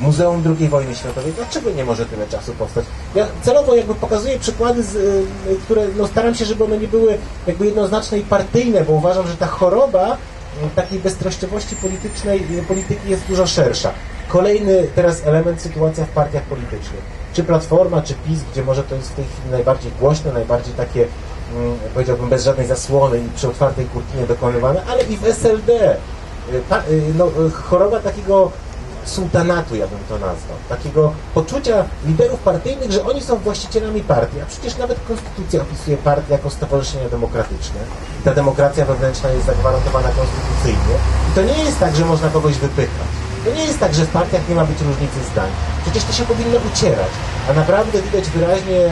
Muzeum II wojny światowej, dlaczego nie może tyle czasu powstać? Ja celowo jakby pokazuję przykłady, z, y, które no, staram się, żeby one nie były jakby jednoznaczne i partyjne, bo uważam, że ta choroba y, takiej beztrościowości politycznej, y, polityki jest dużo szersza. Kolejny teraz element, sytuacja w partiach politycznych. Czy Platforma, czy PiS, gdzie może to jest w tej chwili najbardziej głośne, najbardziej takie, mm, powiedziałbym, bez żadnej zasłony i przy otwartej kurtinie dokonywane, ale i w SLD. No, choroba takiego sultanatu, ja bym to nazwał. Takiego poczucia liderów partyjnych, że oni są właścicielami partii, a przecież nawet konstytucja opisuje partię jako stowarzyszenie demokratyczne. I ta demokracja wewnętrzna jest zagwarantowana konstytucyjnie. I to nie jest tak, że można kogoś wypychać. To nie jest tak, że w partiach nie ma być różnicy zdań. Przecież to się powinno ucierać. A naprawdę widać wyraźnie, y,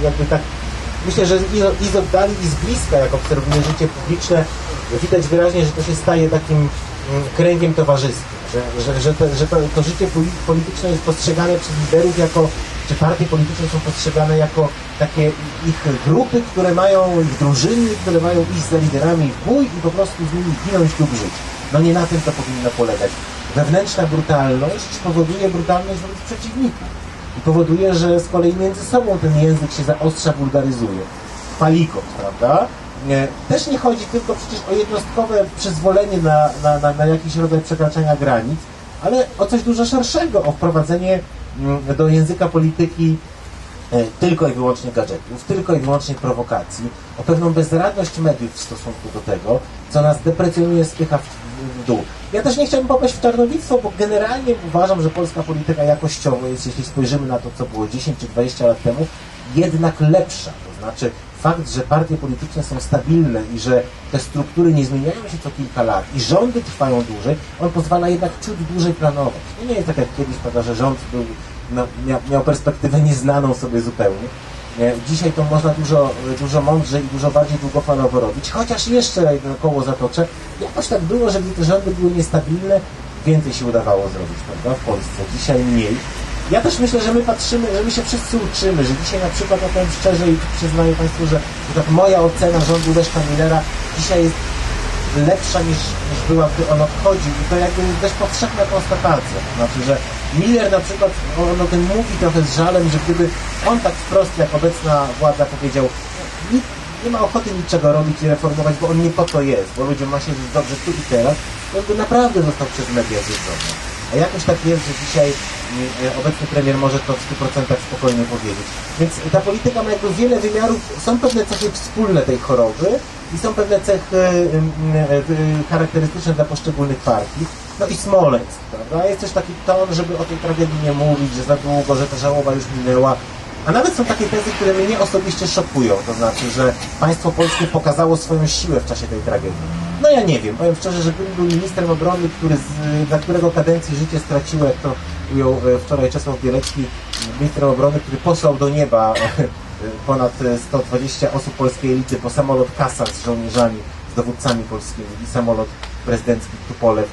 y, jakby tak Myślę, że i, z- oddali, i z bliska, jak obserwuję życie publiczne, widać wyraźnie, że to się staje takim mm, kręgiem towarzyskim, że, że, że, te, że to, to życie poli- polityczne jest postrzegane przez liderów jako, czy partie polityczne są postrzegane jako takie ich grupy, które mają, ich drużyny, które mają iść za liderami w bój i po prostu z nimi ginąć lub żyć. No nie na tym to powinno polegać. Wewnętrzna brutalność powoduje brutalność wobec przeciwników. I powoduje, że z kolei między sobą ten język się zaostrza, wulgaryzuje. Palikot, prawda? Też nie chodzi tylko przecież o jednostkowe przyzwolenie na, na, na, na jakiś rodzaj przekraczania granic, ale o coś dużo szerszego, o wprowadzenie mm, do języka polityki e, tylko i wyłącznie gadżetów, tylko i wyłącznie prowokacji, o pewną bezradność mediów w stosunku do tego, co nas deprecjonuje, spycha w, w dół. Ja też nie chciałbym popaść w czarnowictwo, bo generalnie uważam, że polska polityka jakościowo jest, jeśli spojrzymy na to, co było 10 czy 20 lat temu, jednak lepsza. To znaczy fakt, że partie polityczne są stabilne i że te struktury nie zmieniają się co kilka lat i rządy trwają dłużej, on pozwala jednak ciut dłużej planować. To nie jest tak jak kiedyś, prawda, że rząd był, no, miał, perspektywę nieznaną sobie zupełnie. Nie, Dzisiaj to można dużo, dużo mądrzej i dużo bardziej długofalowo robić, chociaż jeszcze jedno koło zatoczę. Jakoś tak było, że gdy te rządy były niestabilne, więcej się udawało zrobić, prawda, w Polsce. Dzisiaj mniej. Ja też myślę, że my patrzymy, że my się wszyscy uczymy, że dzisiaj na przykład, ja powiem szczerze i przyznaję Państwu, że, moja ocena rządu Leszka Millera dzisiaj jest lepsza niż, niż była, gdy on odchodził i to jakby jest dość powszechna konstatacja. Znaczy, że Miller na przykład, on o tym mówi trochę z żalem, że gdyby on tak wprost jak obecna władza powiedział, nikt nie ma ochoty niczego robić i reformować, bo on nie po to jest, bo ludziom ma się dobrze tu i teraz, to by naprawdę został przez media zjedzony. A jakoś tak jest, że dzisiaj mm, obecny premier może to w 100% spokojnie powiedzieć. Więc ta polityka ma jakby wiele wymiarów. Są pewne cechy wspólne tej choroby i są pewne cechy ym, y, charakterystyczne dla poszczególnych partii. No i Smoleńsk, prawda? Jest też taki ton, żeby o tej tragedii nie mówić, że za długo, że ta żałoba już minęła. A nawet są takie tezy, które mnie osobiście szokują, to znaczy, że państwo polskie pokazało swoją siłę w czasie tej tragedii. No ja nie wiem, powiem szczerze, że gdybym był ministrem obrony, który z, dla którego kadencji życie straciło, jak to ujął e, wczoraj Czesław Bielecki, ministrem obrony, który posłał do nieba e, ponad e, 120 osób polskiej elity, po samolot Kasa z żołnierzami, z dowódcami polskimi i samolot prezydencki Tupolew,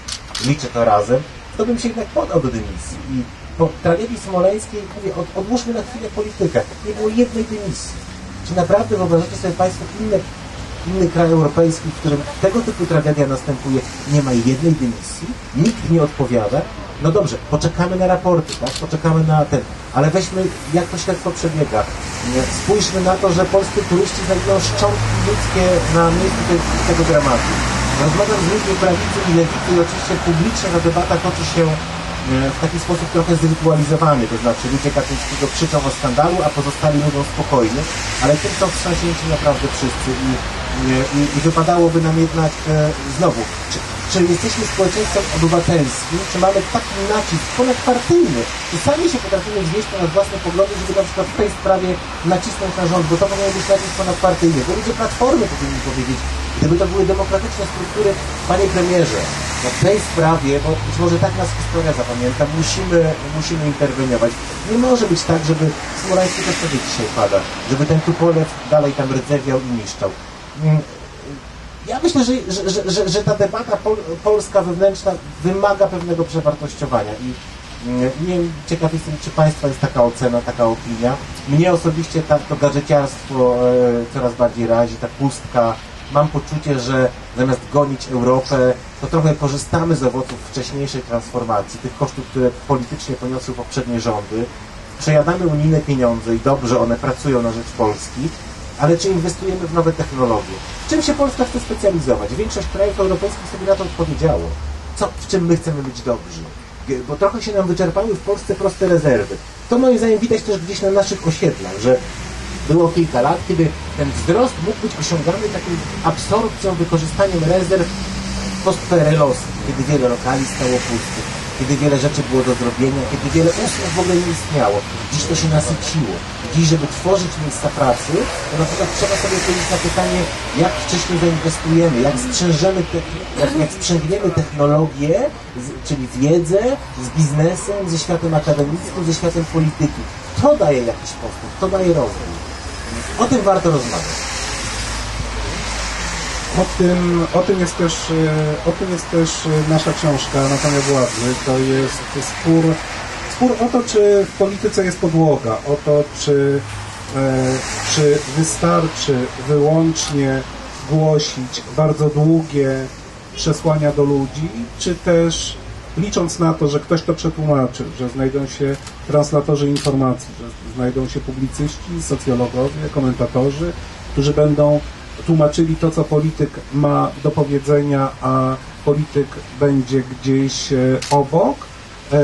liczę to razem, to bym się jednak podał do dymisji. I po tragedii smoleńskiej, mówię, od, odłóżmy na chwilę politykę, nie było jednej dymisji. Czy naprawdę wyobrażacie sobie Państwo inne inny kraj europejski, w którym tego typu tragedia następuje, nie ma jednej dymisji, nikt nie odpowiada. No dobrze, poczekamy na raporty, tak? Poczekamy na ten, ale weźmy, jak to śledztwo przebiega. Spójrzmy na to, że polscy turyści znajdują szczątki ludzkie na miejscu te, tego dramatu. Rozmawiam z ludźmi prawicy i lewicy i oczywiście publicznie ta debata toczy się w taki sposób trochę zrytualizowany, to znaczy ludzie Kaczyńskiego krzyczą o skandalu, a pozostali mówią spokojnie, ale tym są wstrząśnięci naprawdę wszyscy i, i, i wypadałoby nam jednak e, znowu, czy, czy jesteśmy społeczeństwem obywatelskim, czy mamy taki nacisk ponadpartyjny, czy sami się potrafimy wznieść ponad własne poglądy, żeby na przykład w tej sprawie nacisnąć na rząd, bo to powinien być nacisk ponadpartyjny, bo ludzie Platformy powinni powiedzieć, gdyby to były demokratyczne struktury, panie premierze, no w tej sprawie, bo być może tak nas historia zapamięta, musimy, musimy interweniować. Nie może być tak, żeby Smoleński też sobie dzisiaj pada, żeby ten Tupolew dalej tam rdzewiał i niszczał. Ja myślę, że, że, że, że, że ta debata pol, polska wewnętrzna wymaga pewnego przewartościowania i mm, nie wiem, ciekaw jestem, czy Państwa jest taka ocena, taka opinia. Mnie osobiście ta, to gadżeciarstwo e, coraz bardziej razi, ta pustka mam poczucie, że zamiast gonić Europę, to trochę korzystamy z owoców wcześniejszej transformacji, tych kosztów, które politycznie poniosły poprzednie rządy. Przejadamy unijne pieniądze i dobrze one pracują na rzecz Polski, ale czy inwestujemy w nowe technologie? W czym się Polska chce specjalizować? Większość krajów europejskich sobie na to odpowiedziało. Co, w czym my chcemy być dobrzy? Bo trochę się nam wyczerpały w Polsce proste rezerwy. To moim zdaniem widać też gdzieś na naszych osiedlach, że było kilka lat, kiedy ten wzrost mógł być osiągany taką absorpcją, wykorzystaniem rezerw post-PRL-owskich, kiedy wiele lokali stało pustych, kiedy wiele rzeczy było do zrobienia, kiedy wiele usług w ogóle nie istniało. Dziś to się nasyciło. Dziś, żeby tworzyć miejsca pracy, to na przykład trzeba sobie odpowiedzieć na pytanie, jak wcześniej zainwestujemy, jak sprzężemy, te, jak, jak sprzęgniemy technologię, z, czyli wiedzę z biznesem, ze światem akademickim, ze światem polityki. To daje jakiś postęp, to daje rozwój. O tym warto rozmawiać. O tym, o tym jest też, e, o tym jest też e, nasza książka Anatomia Władzy. To jest spór, spór o to, czy w polityce jest podłoga, o to, czy, e, czy wystarczy wyłącznie głosić bardzo długie przesłania do ludzi, czy też licząc na to, że ktoś to przetłumaczy, że znajdą się translatorzy informacji, że znajdą się publicyści, socjologowie, komentatorzy, którzy będą tłumaczyli to, co polityk ma do powiedzenia, a polityk będzie gdzieś e, obok, e,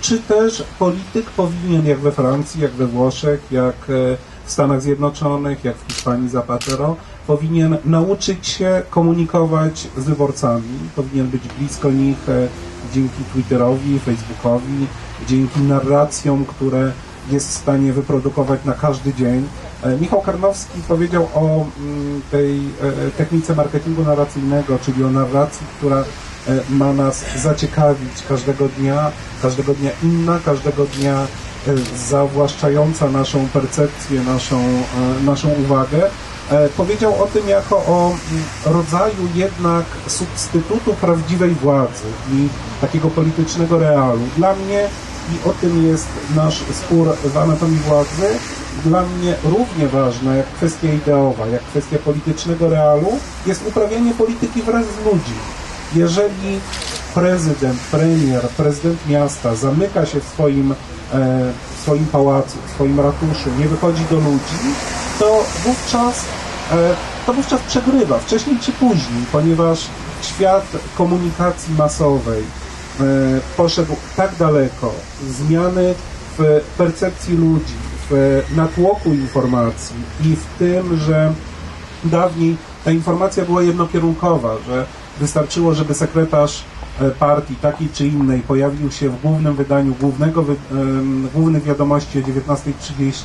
czy też polityk powinien, jak we Francji, jak we Włoszech, jak e, w Stanach Zjednoczonych, jak w Hiszpanii Zapatero, powinien nauczyć się komunikować z wyborcami, powinien być blisko nich dzięki Twitterowi, Facebookowi, dzięki narracjom, które jest w stanie wyprodukować na każdy dzień. E, Michał Karnowski powiedział o mm, tej e, technice marketingu narracyjnego, czyli o narracji, która e, ma nas zaciekawić każdego dnia, każdego dnia inna, każdego dnia zawłaszczająca naszą percepcję, naszą, naszą uwagę. Powiedział o tym jako o rodzaju jednak substytutu prawdziwej władzy i takiego politycznego realu. Dla mnie i o tym jest nasz spór w anatomii władzy. Dla mnie równie ważna jak kwestia ideowa, jak kwestia politycznego realu jest uprawianie polityki wraz z ludźmi. Jeżeli prezydent, premier, prezydent miasta zamyka się w swoim, e, swoim pałacu, w swoim ratuszu, nie wychodzi do ludzi, to wówczas, e, to wówczas przegrywa, wcześniej czy później, ponieważ świat komunikacji masowej, E, poszedł tak daleko, zmiany w percepcji ludzi, w natłoku informacji i w tym, że dawniej ta informacja była jednokierunkowa, że wystarczyło, żeby sekretarz e, partii takiej czy innej pojawił się w głównym wydaniu głównego, głównych wiadomości o 19.30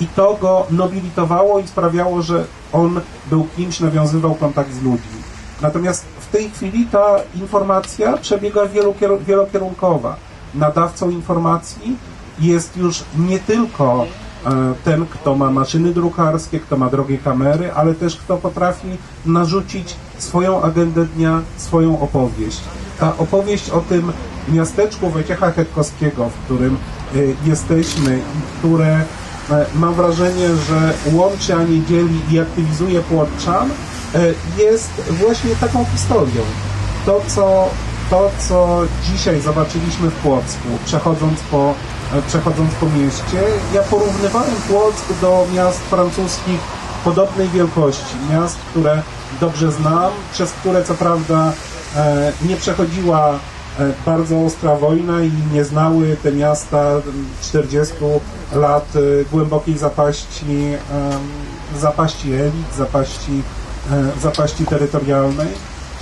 i to go nobilitowało i sprawiało, że on był kimś, nawiązywał kontakt z ludźmi. Natomiast w tej chwili ta informacja przebiega wielokierunkowa. Nadawcą informacji jest już nie tylko e, ten, kto ma maszyny drukarskie, kto ma drogie kamery, ale też kto potrafi narzucić swoją agendę dnia, swoją opowieść. Ta opowieść o tym miasteczku Wojciecha Hetkowskiego, w którym e, jesteśmy które mam wrażenie, że łączy, a nie dzieli i aktywizuje Płotczan, E, jest właśnie taką historią. To, co, to, co dzisiaj zobaczyliśmy w Płocku, przechodząc po, e, przechodząc po mieście, ja porównywałem Płock do miast francuskich podobnej wielkości, miast, które dobrze znam, przez które co prawda e, nie przechodziła bardzo ostra wojna i nie znały te miasta 40 lat głębokiej zapaści, zapaści elit, zapaści E, zapaści terytorialnej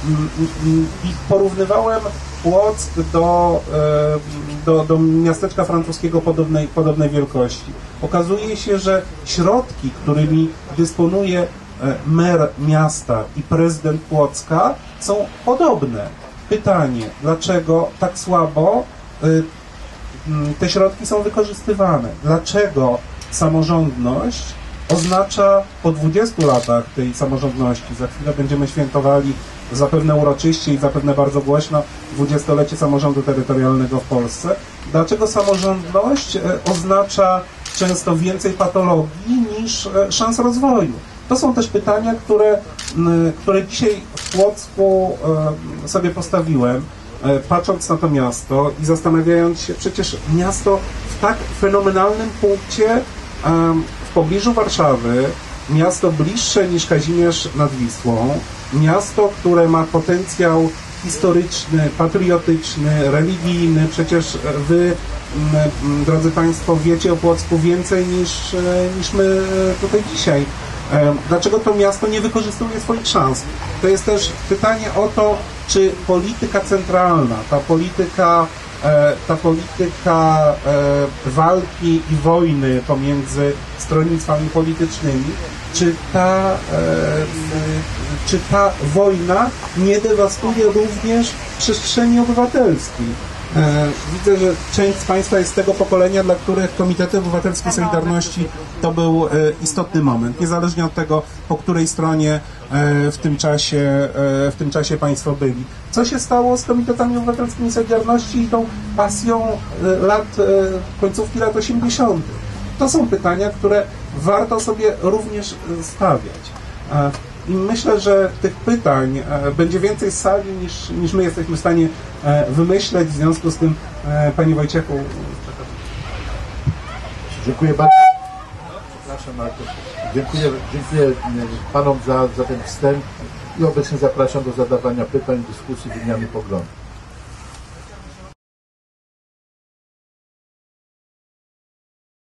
mm, mm, mm, i porównywałem Płock do, e, do, do miasteczka francuskiego podobnej, podobnej wielkości. Okazuje się, że środki, którymi dysponuje e, mer miasta i prezydent Płocka są podobne. Pytanie, dlaczego tak słabo te środki są wykorzystywane? Dlaczego samorządność oznacza po 20 latach tej samorządności, za chwilę będziemy świętowali zapewne uroczyście i zapewne bardzo głośno dwudziestolecie samorządu terytorialnego w Polsce. Dlaczego samorządność e, oznacza często więcej patologii niż e, szans rozwoju? To są też pytania, które, które dzisiaj w Płocku e, sobie postawiłem, e, patrząc na to miasto i zastanawiając się, przecież miasto w tak fenomenalnym punkcie w pobliżu Warszawy, miasto bliższe niż Kazimierz nad Wisłą, miasto, które ma potencjał historyczny, patriotyczny, religijny. Przecież wy, m, m, drodzy Państwo, wiecie o Płocku więcej niż, e, niż my e, tutaj dzisiaj. Dlaczego to miasto nie wykorzystuje swoich szans? To jest też pytanie o to, czy polityka centralna, ta polityka, e, ta polityka e, walki i wojny pomiędzy stronnictwami politycznymi, czy ta, czy ta wojna nie dewastuje również przestrzeni obywatelskiej? E, Widzę, że część z Państwa jest z tego pokolenia, dla których Komitety Obywatelskie Solidarności to był e, istotny moment, niezależnie od tego, po której stronie e, w tym czasie, w tym czasie Państwo byli. Co się stało z Komitetami Obywatelskimi Solidarności i tą pasją lat, końcówki lat 80.? To są pytania, które warto sobie również stawiać. I myślę, że tych pytań e, będzie więcej sali niż, niż my jesteśmy w stanie e, wymyśleć. W związku z tym, e, Panie Wojciechu, Dziękuję bardzo. Przepraszam, dziękuję, dziękuję Panom za, za ten wstęp i obecnie zapraszam do zadawania pytań, dyskusji, wymiany poglądów.